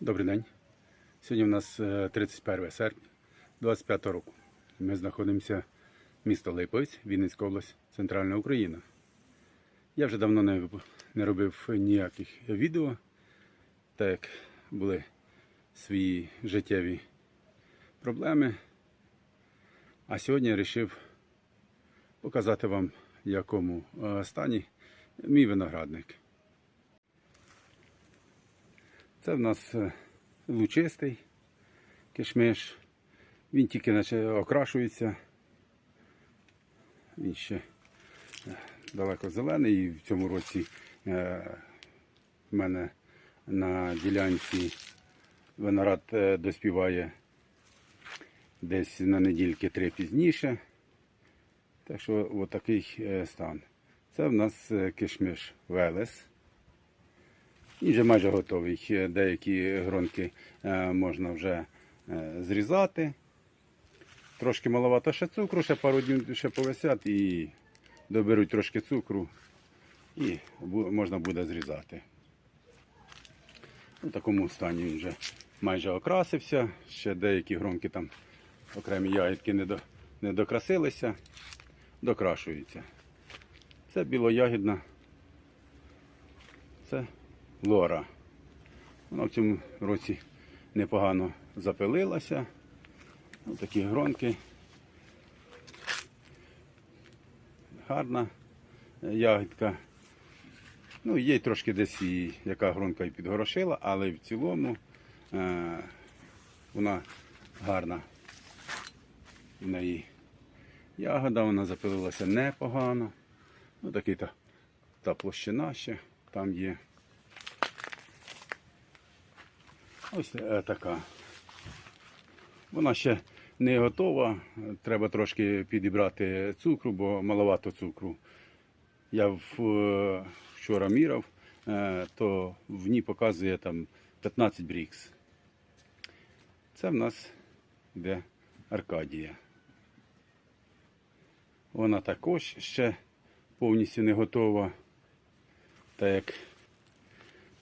Добрий день. Сьогодні у нас е, 31 серпня 25 року. Ми знаходимося в місто Липовець, Вінницька область, Центральна Україна. Я вже давно не, не робив ніяких відео, так як були свої життєві проблеми. А сьогодні я вирішив показати вам, в якому е, стані мій виноградник. Це в нас е, лучистий кишмиш. Він тільки наче окрашується. Він ще е, далеко зелений. І в цьому році е, в мене на ділянці виноград доспіває десь на недільки три пізніше. Так що отакий стан. Це в нас кишмиш Велес. Він вже майже готовий. Деякі гронки е, можна вже е, зрізати. Трошки маловато ще цукру, ще пару днів ще повисять і доберуть трошки цукру і можна буде зрізати. У такому стані він вже майже окрасився. Ще деякі гронки там окремі ягідки не, до, не докрасилися, докрашуються. Це білоягідна. Це лора. Вона в цьому році непогано запилилася. Ось такі гронки. Гарна ягідка. Ну, є трошки десь і яка гронка і підгорошила, але в цілому е, вона гарна. В неї ягода, вона запилилася непогано. Ну, такий та, та площина ще там є. Ось е, така. Вона ще не готова. Треба трошки підібрати цукру, бо маловато цукру. Я е, вчора міряв, е, то в ній показує там 15 брікс. Це в нас йде Аркадія. Вона також ще повністю не готова, так як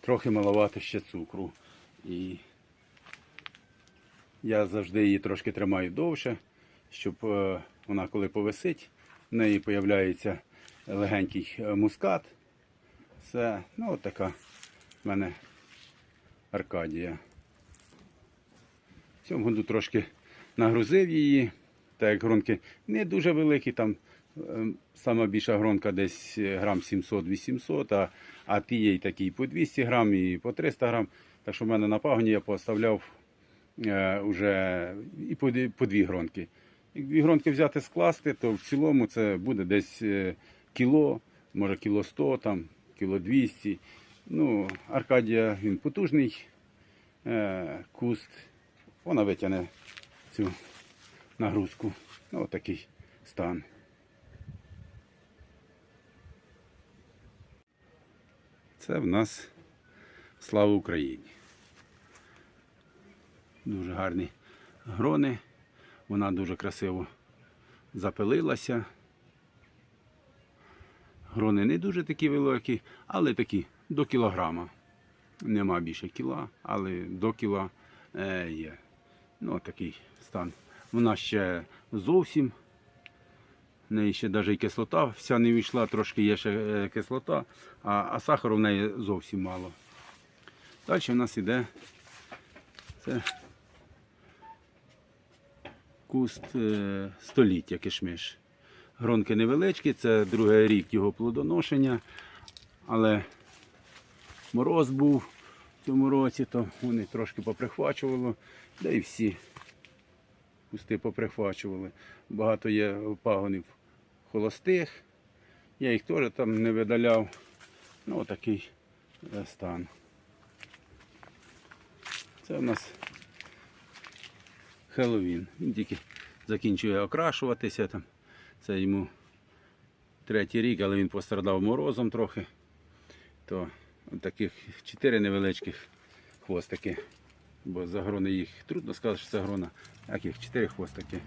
трохи маловато ще цукру. І я завжди її трошки тримаю довше, щоб е, вона коли повисить, в неї з'являється легенький е, мускат. Це ну, от така в мене Аркадія. В цьому году трошки нагрузив її, так як гронки не дуже великі, там е, сама більша гронка десь грам 700-800, а, а ті є й такі по 200 грам і по 300 грам. Так що в мене на пагоні я поставляв е, уже і по, по дві гронки. Як дві гронки взяти скласти, то в цілому це буде десь е, кіло, може кіло 100, там, кіло 200. Ну, Аркадія він потужний е, куст. Вона витягне цю нагрузку. Ну, отакий стан. Це в нас слава Україні. Дуже гарні грони. Вона дуже красиво запилилася. Грони не дуже такі великі, але такі до кілограма. Нема більше кіла, але до кіла е, є. Ну, такий стан. Вона ще зовсім. В неї ще навіть і кислота вся не війшла, трошки є ще е, кислота, а, а сахару в неї зовсім мало. Далі в нас іде це куст е, століття кишмиш. Гронки невеличкі, це другий рік його плодоношення, але мороз був в цьому році, то вони трошки поприхвачувало, да і всі кусти поприхвачували. Багато є пагонів холостих. Я їх теж там не видаляв. Ну, отакий е, стан. Це в нас Хеллоуін. Він тільки закінчує окрашуватися. Там. Це йому третій рік, але він пострадав морозом трохи. То таких чотири невеличких хвостики. Бо за грони їх трудно сказати, що це грона. Як їх чотири хвостики.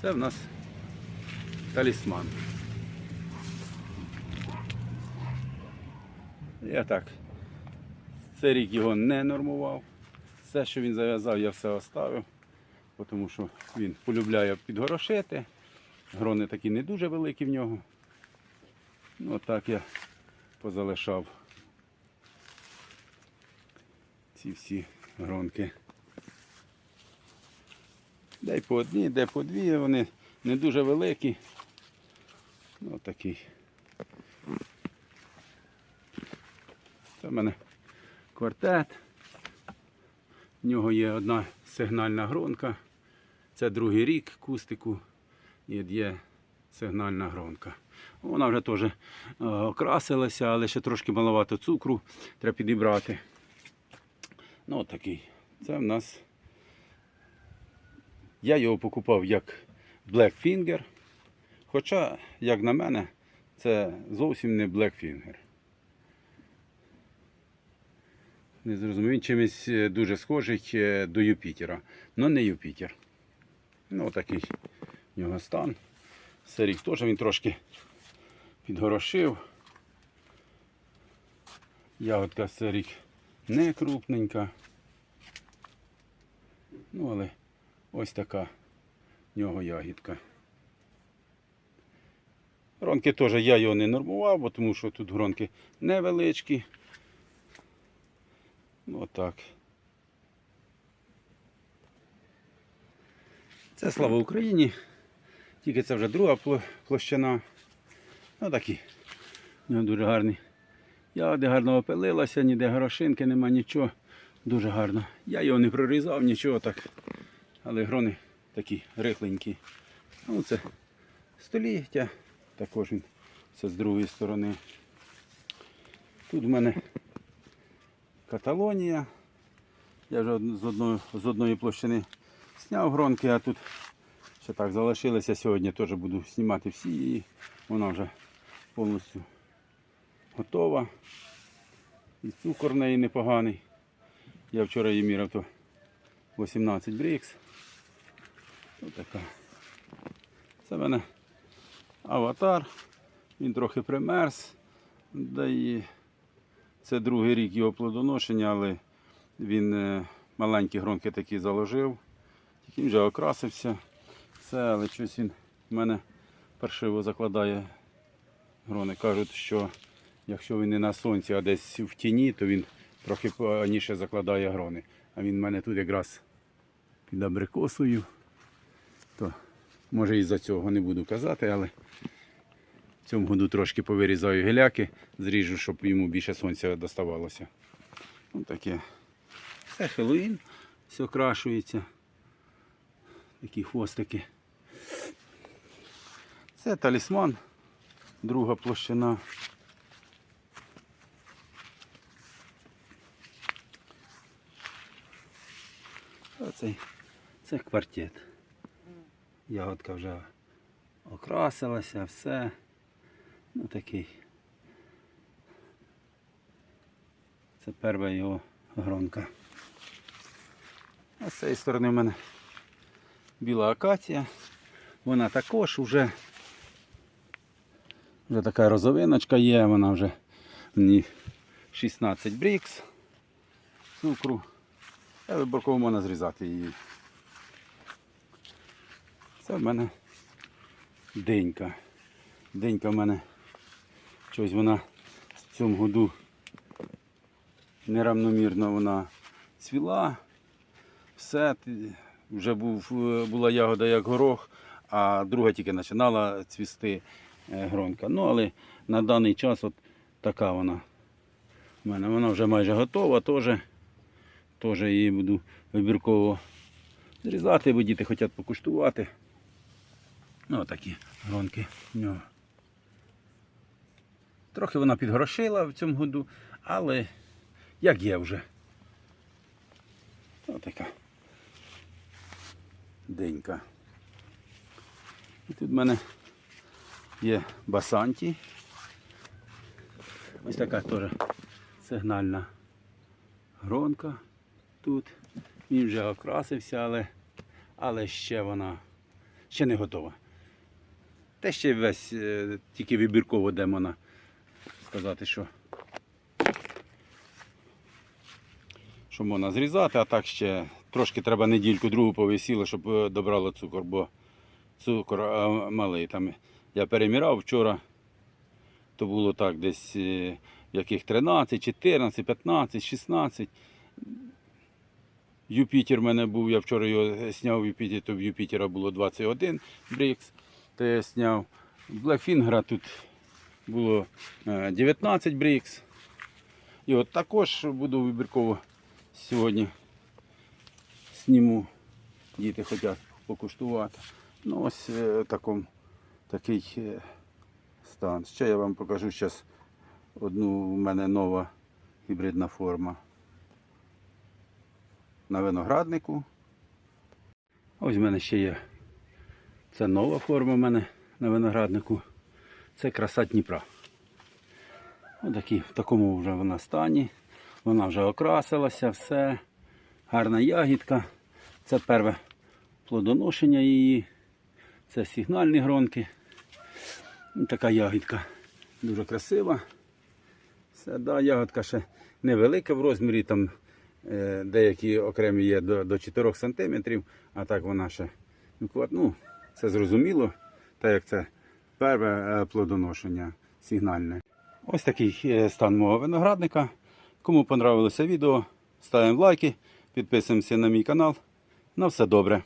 Це в нас талісман. Я так Цей рік його не нормував. Все, що він зав'язав, я все оставив, тому що він полюбляє підгорошити. Грони такі не дуже великі в нього. Ну, так я позалишав ці всі гронки. Де по одній, де по дві, вони не дуже великі. Ну, такий. Це в мене квартет. В нього є одна сигнальна гронка. Це другий рік кустику. І є сигнальна гронка. Вона вже теж е, окрасилася, але ще трошки маловато цукру треба підібрати. Ну, от такий. Це в нас. Я його покупав як Blackfinger. Хоча, як на мене, це зовсім не Blackfinger. Не зрозумів, він чимось е, дуже схожий е, до Юпітера. але не Юпітер. Ну, такий в нього стан. Серік теж він трошки підгорошив. Ягодка серік не крупненька. Ну, але ось така в нього ягідка. Гронки теж я його не нормував, бо тому що тут гронки невеличкі. Ну, Отак. Це слава Україні. Тільки це вже друга площина. Ну такі. У нього дуже гарний. Ягоди гарно опилилася, ніде горошинки, нема нічого. Дуже гарно. Я його не прорізав, нічого так. Але грони такі рихленькі. Ну це століття. Також він це з другої сторони. Тут в мене Каталонія. Я вже з одної, з одної площини зняв гронки, а тут ще так залишилися. Сьогодні теж буду знімати всі її. Вона вже повністю готова. І цукор в неї непоганий. Я вчора її міряв, то 18 брікс. Ось така. Це в мене аватар. Він трохи примерз. Да і це другий рік його плодоношення, але він е, маленькі гронки такі заложив. Він вже окрасився. Все, але щось він в мене паршиво закладає грони. Кажуть, що якщо він не на сонці, а десь в тіні, то він трохи поніше закладає грони. А він в мене тут якраз під абрикосою. То може і за цього не буду казати, але в цьому году трошки повирізаю геляки, зріжу, щоб йому більше сонця доставалося. Ось таке. Це Хеллоуін, все окрашується. Такі хвостики. Це талісман, друга площина. Оцей, це квартет. Ягодка вже окрасилася, все. Ну такий. Це перша його гронка. А з цієї сторони в мене біла акація. Вона також вже, вже така розовиночка є, вона вже в ній 16 брікс цукру. Я виборково можна зрізати її. Це в мене денька. Денька в мене щось вона в цьому году неравномірно вона цвіла. Все, вже був, е, була ягода як горох, а друга тільки починала цвісти е, гронка. Ну, але на даний час от така вона. У мене вона вже майже готова, теж, теж її буду вибірково зрізати, бо діти хочуть покуштувати. Ну, такі гронки в нього. Трохи вона підгрошила в цьому году, але як є вже. Ось така денька. І тут в мене є басанті. Ось така теж сигнальна гронка тут. Він вже окрасився, але, але ще вона ще не готова. Те ще весь е, тільки вибірково де вона сказати, що що можна зрізати, а так ще трошки треба недільку другу повисіло, щоб е, добрало цукор, бо цукор малий. Там я переміряв вчора, то було так десь е, яких 13, 14, 15, 16. Юпітер в мене був, я вчора його зняв Юпітер, то в Юпітера було 21 брікс, то я зняв. Блекфінгера тут було е, 19 брікс. І от також буду вибірково сьогодні сніму. Діти хочуть покуштувати. Ну ось е, таком, такий е, стан. Ще я вам покажу зараз одну у мене нова гібридна форма на винограднику. Ось в мене ще є. Це нова форма в мене на винограднику. Це краса Дніпра. Отакі, в такому вже вона стані. Вона вже окрасилася, все. Гарна ягідка. Це перше плодоношення її. Це сигнальні гронки. Така ягідка дуже красива. Це, да, ягодка ще невелика в розмірі, там е, деякі окремі є до, до 4 см, а так вона ще ну, ну, це зрозуміло, так як це перше е, плодоношення сигнальне. Ось такий е, стан мого виноградника. Кому понравилося відео, ставимо лайки, підписуємося на мій канал. На все добре.